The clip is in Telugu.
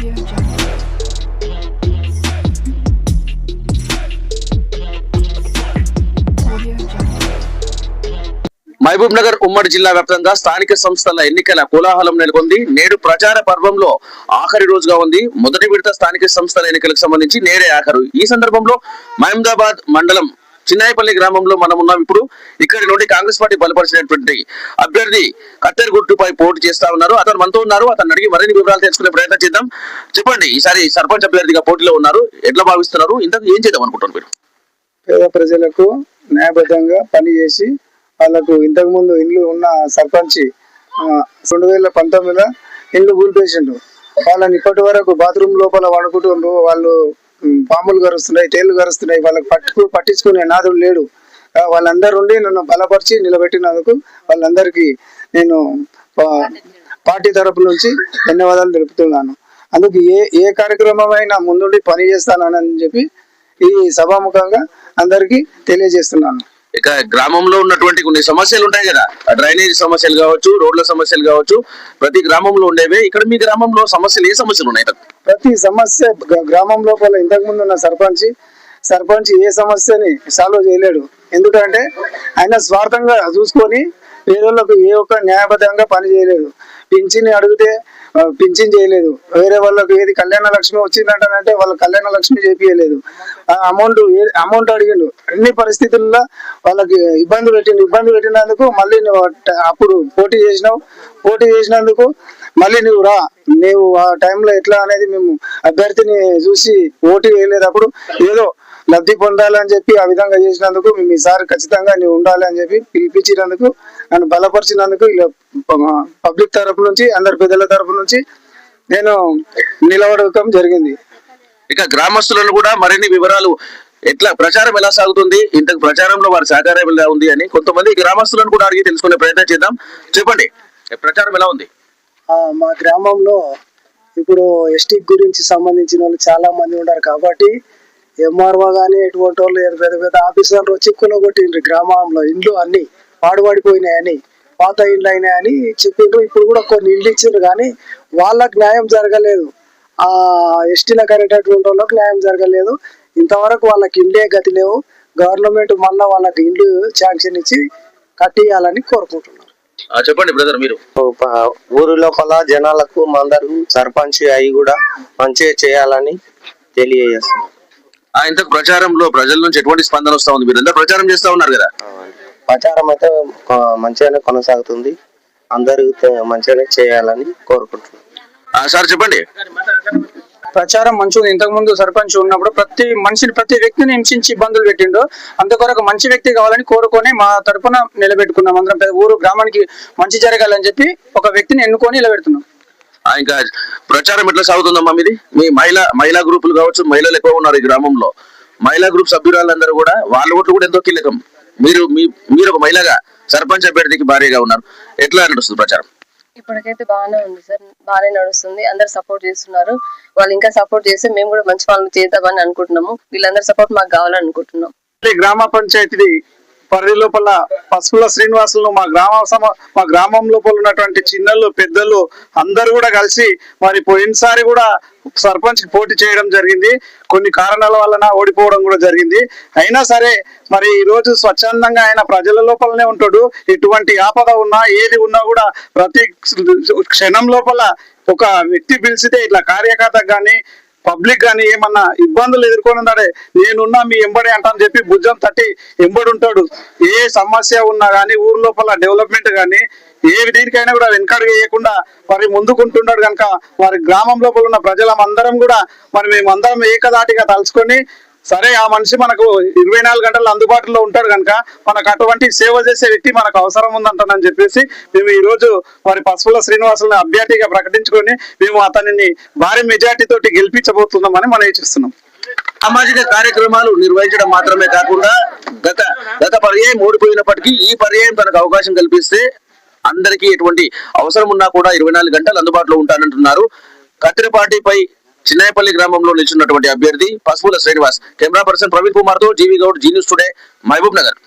మహబూబ్ నగర్ ఉమ్మడి జిల్లా వ్యాప్తంగా స్థానిక సంస్థల ఎన్నికల కోలాహలం నెలకొంది. నేడు ప్రచార పర్వంలో ఆఖరి రోజుగా ఉంది. మొదటి విడత స్థానిక సంస్థల ఎన్నికలకు సంబంధించి నేడే ఆఖరు. ఈ సందర్భంలో మహమదాబాద్ మండలం చిన్నాయపల్లి గ్రామంలో మనం ఉన్నాం. ఇప్పుడు ఇక్కడి నుండి కాంగ్రెస్ పార్టీ బలపరిచినటువంటి అభ్యర్థి కత్తెర గుట్టుపై పోటీ చేస్తా ఉన్నారు. అతను మనతో ఉన్నారు. అతను అడిగి మరిన్ని వివరాలు తెలుసుకునే ప్రయత్నం చేద్దాం. చెప్పండి ఈసారి సర్పంచ్ అభ్యర్థిగా పోటీలో ఉన్నారు. ఎట్లా భావిస్తున్నారు? ఇంతకు ఏం చేద్దాం అనుకుంటున్నారు మీరు? పేద ప్రజలకు న్యాయబద్ధంగా పనిచేసి వాళ్ళకు ఇంతకు ముందు ఇండ్లు ఉన్న సర్పంచ్ రెండు వేల పంతొమ్మిదిలో ఇండ్లు కూల్పేసిండు. వాళ్ళని ఇప్పటి వరకు బాత్రూమ్ లోపల వండుకుంటుండ్రు. వాళ్ళు పాములు గరుస్తున్నాయి తేళ్ళు గరుస్తున్నాయి వాళ్ళకి పట్టుకు పట్టించుకునే నాదుడు లేడు. వాళ్ళందరూ ఉండి నన్ను బలపరిచి నిలబెట్టినందుకు వాళ్ళందరికీ నేను పార్టీ తరపు నుంచి ధన్యవాదాలు తెలుపుతున్నాను. అందుకు ఏ ఏ కార్యక్రమం అయినా ముందుండి పని చేస్తానని చెప్పి ఈ సభాముఖంగా అందరికీ తెలియజేస్తున్నాను. ఇక గ్రామంలో ఉన్నటువంటి కొన్ని సమస్యలు ఉంటాయి కదా. ఆ డ్రైనేజ్ సమస్యలు కావచ్చు రోడ్ల సమస్యలు కావచ్చు ప్రతి గ్రామంలో ఉండేవే. ఇక్కడ మీ గ్రామంలో సమస్యలు ఏ సమస్యలు ఉన్నాయి? ప్రతి సమస్య గ- గ్రామం లోపల ఇంతకు ముందు ఉన్న సర్పంచ్ సర్పంచ్ ఏ సమస్యని సాల్వ్ చేయలేడు. ఎందుకంటే ఆయన స్వార్థంగా చూసుకొని పేదలకు ఏ ఒక్క న్యాయబద్ధంగా పని చేయలేదు. పింఛన్ అడిగితే పింఛన్ చేయలేదు. వేరే వాళ్ళకి ఏది కళ్యాణ లక్ష్మి వచ్చిందంటే వాళ్ళ కళ్యాణ లక్ష్మి చేపియలేదు. అమౌంట్ అమౌంట్ అడిగిండు. అన్ని పరిస్థితుల్లో వాళ్ళకి ఇబ్బంది పెట్టిండు. ఇబ్బంది పెట్టినందుకు మళ్ళీ నువ్వు అప్పుడు పోటీ చేసినావు. పోటీ చేసినందుకు మళ్ళీ నువ్వు రా. నువ్వు ఆ టైంలో ఎట్లా అనేది మేము అభ్యర్థిని చూసి ఓటు వేయలేదప్పుడు ఏదో లబ్ధి పొందాలని చెప్పి ఆ విధంగా చేసినందుకు మేము ఈసారి ఖచ్చితంగా నీవు ఉండాలి అని చెప్పి పిలిపించినందుకు నన్ను బలపరిచినందుకు ఇలా పబ్లిక్ తరపు నుంచి అందరి పెద్దల తరపు నుంచి నేను నిలబడటం జరిగింది. ఇక గ్రామస్తులను కూడా మరిన్ని వివరాలు ఎట్లా ప్రచారం ఎలా సాగుతుంది? ఇంతకు ప్రచారంలో వారి సహకారం ఎలా ఉంది అని కొంతమంది గ్రామస్తులను కూడా అడిగి తెలుసుకునే ప్రయత్నం చేద్దాం. చెప్పండి ప్రచారం ఎలా ఉంది? మా గ్రామంలో ఇప్పుడు ఎస్టీ గురించి సంబంధించిన వాళ్ళు చాలా మంది ఉన్నారు కాబట్టి ఎంఆర్ఓ కానీ ఎటువంటి వాళ్ళు పెద్ద పెద్ద ఆఫీసర్లు వచ్చి కొట్టిండ్రు గ్రామంలో. ఇండ్లు అన్ని పాడుపడిపోయినాయని పాత ఇండ్లు అయినాయని చెప్పిండ్రు ఇప్పుడు కూడా కొన్ని ఇండ్లు ఇచ్చిండ్రు కానీ వాళ్ళకి న్యాయం జరగలేదు. ఆ ఎస్టీలకు అనేటటువంటి వాళ్ళకి న్యాయం జరగలేదు. ఇంతవరకు వాళ్ళకి ఇండ్లే గతి లేవు. గవర్నమెంట్ మళ్ళీ వాళ్ళకి ఇండ్లు శాంక్షన్ ఇచ్చి కట్టియాలని కోరుకుంటున్నారు. ఆ, చెప్పండి బ్రదర్ మీరు. ఊరు లోపల జనాలకు అందరూ సర్పంచ్ అయి కూడా మంచిగా చేయాలని తెలియజేస్తాం ఆ ఇంతకు ప్రచారంలో ప్రజల నుంచి ఎటువంటి స్పందన వస్తా ఉంది? మీరు ప్రచారం చేస్తా ఉన్నారు కదా. ప్రచారం అయితే మంచిగానే కొనసాగుతుంది. అందరూ మంచిగానే చేయాలని కోరుకుంటున్నాం. ఆ, సార్ చెప్పండి. ప్రచారం మంచిగా ఇంతకు ముందు సర్పంచ్ ఉన్నప్పుడు ప్రతి మనిషిని ప్రతి వ్యక్తిని హింసించి ఇబ్బందులు పెట్టిండు. అందుకొరకు మంచి వ్యక్తి కావాలని కోరుకొని మా తరపున నిలబెట్టుకున్నాం. అందరం పెద్ద ఊరు గ్రామానికి మంచి జరగాలని చెప్పి ఒక వ్యక్తిని ఎన్నుకొని నిలబెడుతున్నాం. ఇంకా ప్రచారం ఎట్లా సాగుతుందమ్మా మీది? మీ మహిళా మహిళా గ్రూపులు కావచ్చు మహిళలు ఎక్కువ ఉన్నారు ఈ గ్రామంలో. మహిళా గ్రూప్ సభ్యురాలందరూ కూడా వాళ్ళ ఓట్లు కూడా ఎంతో కీలకం. మీరు మీ మీరు ఒక మహిళగా సర్పంచ్ అభ్యర్థికి భార్యగా ఉన్నారు. ఎట్లా నడుస్తుంది ప్రచారం? ఇప్పటికైతే బాగానే ఉంది సార్. బాగానే నడుస్తుంది. అందరు సపోర్ట్ చేస్తున్నారు. వాళ్ళు ఇంకా సపోర్ట్ చేస్తే మేము కూడా మంచి పనులు చేద్దామని అనుకుంటున్నాము. వీళ్ళందరి సపోర్ట్ మాకు కావాలని అనుకుంటున్నాం గ్రామ పంచాయతీ పరిధి లోపల పసుపుల శ్రీనివాసులు మా గ్రామ సమ మా గ్రామం లోపల ఉన్నటువంటి చిన్నలు పెద్దలు అందరూ కూడా కలిసి మరి పోయినసారి కూడా సర్పంచ్ పోటీ చేయడం జరిగింది. కొన్ని కారణాల వలన ఓడిపోవడం కూడా జరిగింది. అయినా సరే మరి ఈ రోజు స్వచ్ఛందంగా ఆయన ప్రజల లోపలనే ఉంటాడు. ఎటువంటి ఆపద ఉన్నా ఏది ఉన్నా కూడా ప్రతి క్షణం లోపల ఒక వ్యక్తి పిలిచితే ఇట్లా కార్యకర్తకు కానీ పబ్లిక్ కానీ ఏమన్నా ఇబ్బందులు ఎదుర్కొనున్నాడే నేనున్నా మీ ఎంబడి అంటాను చెప్పి భుజం తట్టి ఎంబడి ఉంటాడు ఏ సమస్య ఉన్నా కానీ ఊరు లోపల డెవలప్మెంట్ కానీ ఏ దీనికైనా కూడా వెనకాడు వేయకుండా మరి ముందుకుంటున్నాడు కనుక వారి గ్రామం లోపల ఉన్న ప్రజలందరం కూడా మరి మేమందరం ఏకదాటిగా తలుచుకొని సరే ఆ మనిషి మనకు ఇరవై నాలుగు గంటలు అందుబాటులో ఉంటాడు కనుక మనకు అటువంటి సేవ చేసే వ్యక్తి మనకు అవసరం ఉందంటానని చెప్పేసి మేము ఈ రోజు వారి పసుపుల శ్రీనివాసులను అభ్యర్థిగా ప్రకటించుకొని మేము అతనిని భారీ మెజార్టీ తోటి గెలిపించబోతున్నామని మనం ఇచ్చిస్తున్నాం సామాజిక కార్యక్రమాలు నిర్వహించడం మాత్రమే కాకుండా గత గత పర్యాయం ఓడిపోయినప్పటికీ ఈ పర్యాయం తనకు అవకాశం కల్పిస్తే అందరికీ ఎటువంటి అవసరం ఉన్నా కూడా ఇరవై నాలుగు గంటలు అందుబాటులో ఉంటానంటున్నారు. కత్తిరపాటిపై చిన్నాయపల్లి గ్రామంలో నిలిచినటువంటి అభ్యర్థి పసుపుల శ్రీనివాస్. కెమెరా పర్సన్ ప్రవీణ్ కుమార్తో G V Goud Zee news today Mahabubnagar.